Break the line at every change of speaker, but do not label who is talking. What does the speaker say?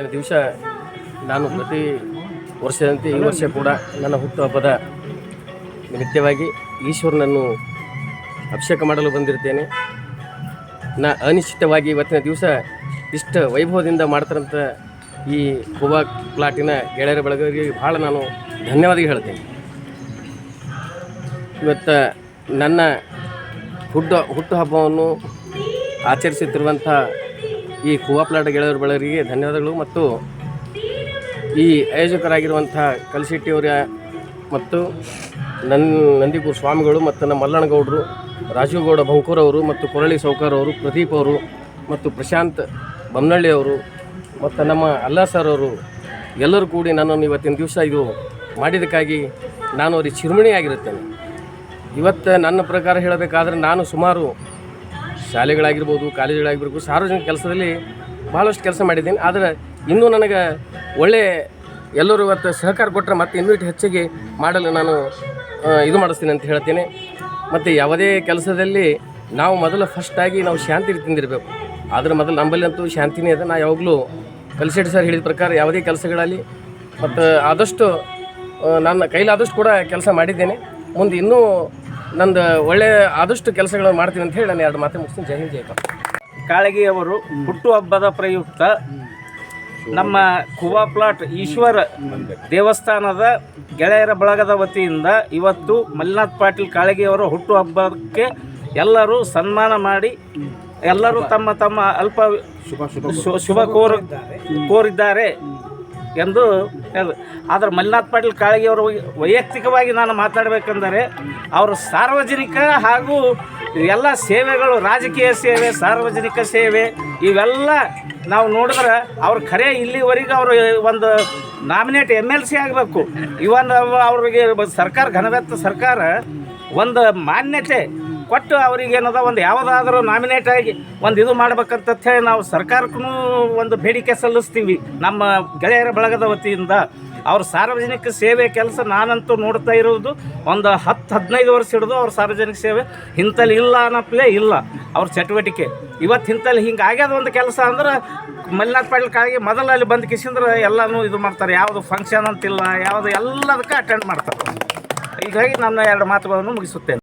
ಇವತ್ತಿನ ದಿವಸ ನಾನು ಪ್ರತಿ ವರ್ಷದಂತೆ ಈ ವರ್ಷ ಕೂಡ ನನ್ನ ಹುಟ್ಟುಹಬ್ಬದ ನಿಮಿತ್ತವಾಗಿ ಈಶ್ವರನನ್ನು ಅಭಿಷೇಕ ಮಾಡಲು ಬಂದಿರ್ತೇನೆ. ನಾ ಅನಿಶ್ಚಿತವಾಗಿ ಇವತ್ತಿನ ದಿವಸ ಇಷ್ಟ ವೈಭವದಿಂದ ಮಾಡ್ತಾರಂಥ ಈ ಹೂವ ಪ್ಲಾಟಿನ ಗೆಳೆಯರ ಬಳಗರಿಗೆ ಭಾಳ ನಾನು ಧನ್ಯವಾದ ಹೇಳ್ತೇನೆ. ಇವತ್ತು ನನ್ನ ಹುಟ್ಟು ಹುಟ್ಟುಹಬ್ಬವನ್ನು ಆಚರಿಸುತ್ತಿರುವಂಥ ಈ ಕೂವಾಪ್ಲಾಟ ಪ್ಲಾಟ್ ಗೆಳೆಯರ ಬಳಗರಿಗೆ ಧನ್ಯವಾದಗಳು ಮತ್ತು ಈ ಆಯೋಜಕರಾಗಿರುವಂಥ ಕಲಶೆಟ್ಟಿಯವರ ಮತ್ತು ನನ್ ನಂದಿಪುರ ಸ್ವಾಮಿಗಳು ಮತ್ತು ನಮ್ಮ ಮಲ್ಲಣ್ಣಗೌಡರು ರಾಜೀವ್ಗೌಡ ಬಂಕೂರವರು ಮತ್ತು ಕೊರಳಿ ಸೌಕರ್ ಅವರು, ಪ್ರದೀಪ್ ಅವರು ಮತ್ತು ಪ್ರಶಾಂತ್ ಬಮ್ನಳ್ಳಿ ಅವರು ಮತ್ತು ನಮ್ಮ ಅಲ್ಲಾ ಸರ್ ಅವರು ಎಲ್ಲರೂ ಕೂಡಿ ನನ್ನನ್ನು ಇವತ್ತಿನ ದಿವಸ ಇದು ಮಾಡಿದ್ದಕ್ಕಾಗಿ ನಾನು ಅವ್ರಿಗೆ ಚಿರುಮಣಿಯಾಗಿರುತ್ತೇನೆ ಇವತ್ತು ನನ್ನ ಪ್ರಕಾರ ಹೇಳಬೇಕಾದ್ರೆ ನಾನು ಸುಮಾರು ಶಾಲೆಗಳಾಗಿರ್ಬೋದು, ಕಾಲೇಜುಗಳಾಗಿರ್ಬೋದು, ಸಾರ್ವಜನಿಕ ಕೆಲಸದಲ್ಲಿ ಭಾಳಷ್ಟು ಕೆಲಸ ಮಾಡಿದ್ದೀನಿ. ಆದರೆ ಇನ್ನೂ ನನಗೆ ಒಳ್ಳೆ ಎಲ್ಲರೂ ಇವತ್ತು ಸಹಕಾರ ಕೊಟ್ಟರೆ ಮತ್ತೆ ಇನ್ನೂ ಹೆಚ್ಚಿಗೆ ಮಾಡಲು ನಾನು ಇದು ಮಾಡಿಸ್ತೀನಿ ಅಂತ ಹೇಳ್ತೀನಿ. ಮತ್ತು ಯಾವುದೇ ಕೆಲಸದಲ್ಲಿ ನಾವು ಮೊದಲು ಫಸ್ಟಾಗಿ ನಾವು ಶಾಂತಿ ತಿಂದಿರಬೇಕು. ಆದರೆ ಮೊದಲು ನಂಬಲ್ಲಂತೂ ಶಾಂತಿನೇ ಇದೆ. ನಾ ಯಾವಾಗಲೂ ಕಲಿಸೆಟ್ಟಿ ಸರ್ ಹೇಳಿದ ಪ್ರಕಾರ ಯಾವುದೇ ಕೆಲಸಗಳಲ್ಲಿ ಮತ್ತು ಆದಷ್ಟು ನನ್ನ ಕೈಲಾದಷ್ಟು ಕೂಡ ಕೆಲಸ ಮಾಡಿದ್ದೇನೆ. ಮುಂದೆ ಇನ್ನೂ ನಂದು ಒಳ್ಳೆ ಆದಷ್ಟು ಕೆಲಸಗಳನ್ನು ಮಾಡ್ತೀನಿ ಅಂತ ಹೇಳಿ ನಾನು ಎರಡು ಮಾತು ಮುಗಿಸ್ತೀನಿ ಜೈ ಹಿಂದ್, ಜೈ ಕರ್ನಾಟಕ.
ಹುಟ್ಟು ಹುಟ್ಟುಹಬ್ಬದ ಪ್ರಯುಕ್ತ ನಮ್ಮ ಕುವಾ ಪ್ಲಾಟ್ ಈಶ್ವರ ದೇವಸ್ಥಾನದ ಗೆಳೆಯರ ಬಳಗದ ವತಿಯಿಂದ ಇವತ್ತು ಮಲ್ಲಿನಾಥ್ ಪಾಟೀಲ್ ಕಾಳಗಿಯವರ ಹುಟ್ಟುಹಬ್ಬಕ್ಕೆ ಎಲ್ಲರೂ ಸನ್ಮಾನ ಮಾಡಿ ಎಲ್ಲರೂ ತಮ್ಮ ತಮ್ಮ ಅಲ್ಪ ಶುಭ ಕೋರ ಕೋರಿದ್ದಾರೆ ಎಂದು ಹೇಳ ಆದ್ರೆ ಮಲ್ಲಿನಾಥ್ ಪಾಟೀಲ್ ಕಾಳಗಿಯವರು ವೈಯಕ್ತಿಕವಾಗಿ ನಾನು ಮಾತಾಡಬೇಕೆಂದರೆ ಅವರು ಸಾರ್ವಜನಿಕ ಹಾಗೂ ಎಲ್ಲ ಸೇವೆಗಳು, ರಾಜಕೀಯ ಸೇವೆ, ಸಾರ್ವಜನಿಕ ಸೇವೆ, ಇವೆಲ್ಲ ನಾವು ನೋಡಿದ್ರೆ ಅವ್ರು ಖರೆ ಇಲ್ಲಿವರೆಗೆ ಅವರು ಒಂದು ನಾಮಿನೇಟ್ ಎಂ ಎಲ್ ಸಿ ಆಗಬೇಕು. ಇವನ್ ಅವ್ರಿಗೆ ಸರ್ಕಾರ ಘನವೆತ್ತ ಸರ್ಕಾರ ಒಂದು ಮಾನ್ಯತೆ ಕೊಟ್ಟು ಅವ್ರಿಗೆ ಏನದ, ಒಂದು ಯಾವುದಾದ್ರೂ ನಾಮಿನೇಟ್ ಆಗಿ ಒಂದು ಇದು ಮಾಡ್ಬೇಕಂತ ಹೇಳಿ ನಾವು ಸರ್ಕಾರಕ್ಕೂ ಒಂದು ಬೇಡಿಕೆ ಸಲ್ಲಿಸ್ತೀವಿ. ನಮ್ಮ ಗೆಳೆಯರ ಬಳಗದ ವತಿಯಿಂದ ಅವ್ರ ಸಾರ್ವಜನಿಕ ಸೇವೆ ಕೆಲಸ ನಾನಂತೂ ನೋಡ್ತಾ ಇರೋದು ಒಂದು ಹತ್ತು ಹದಿನೈದು ವರ್ಷ ಹಿಡಿದು ಅವ್ರ ಸಾರ್ವಜನಿಕ ಸೇವೆ ಇಂಥಲ್ಲಿ ಇಲ್ಲ ಅನ್ನಪ್ಲೇ ಇಲ್ಲ. ಅವ್ರ ಚಟುವಟಿಕೆ. ಇವತ್ತು ಇಂಥಲ್ಲಿ ಹಿಂಗೆ ಆಗ್ಯದ ಒಂದು ಕೆಲಸ ಅಂದ್ರೆ ಮಲ್ಲಿನಾಥ್ ಪಾಟೀಲ್ ಮೊದಲು ಅಲ್ಲಿ ಬಂದು ಕಿಸಿಂದ್ರೆ ಎಲ್ಲನೂ ಇದು ಮಾಡ್ತಾರೆ. ಯಾವುದು ಫಂಕ್ಷನ್ ಅಂತಿಲ್ಲ, ಯಾವುದು ಎಲ್ಲದಕ್ಕೆ ಅಟೆಂಡ್ ಮಾಡ್ತಾರೆ. ಹೀಗಾಗಿ ನನ್ನ ಎರಡು ಮಾತುಗಳನ್ನು ಮುಗಿಸುತ್ತೇನೆ.